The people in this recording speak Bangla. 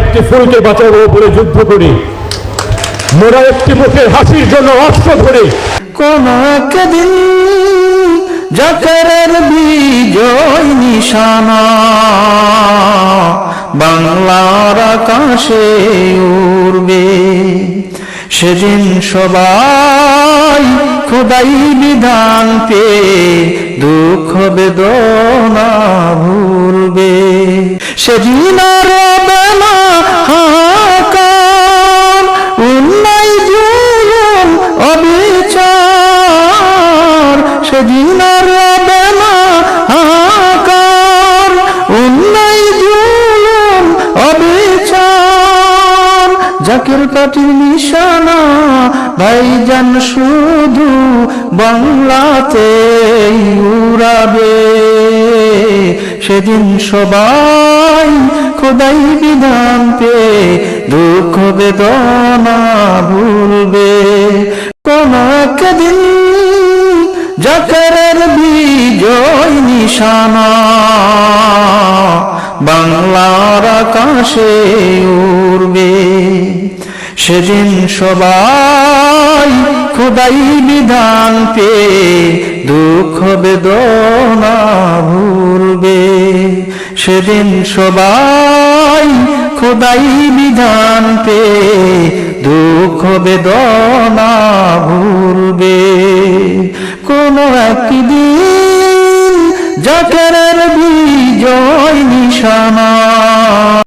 একটি ফুলকে বাঁচাবো বলে যুদ্ধ করি। মোরা একটি মুখের হাসির জন্য অস্ত্র ধরি। কোন একদিন জাকারের বিজয় নিশানা বাংলার আকাশে উড়বে। সেদিন সবাই খোদাই বিধান পেয়ে দুঃখ বেদনা ভুলবে। সেদিন আর আর রবে না উন্নয় জুলুম, অবিচার। নিশানা শুধু বাংলাতে উড়াবে। সেদিন সবাই খোদাই বিধান পে দুঃখ বেদনা ভুলবে। জাকারের বিজয় নিশানা। বাংলার আকাশে উড়বে। সেদিন সবাই খোদাই বিধান পে দুঃখ বেদনা ভুলবে। সেদিন সবাই খোদাই বিধান পে দুঃখ বেদনা একদিন যখন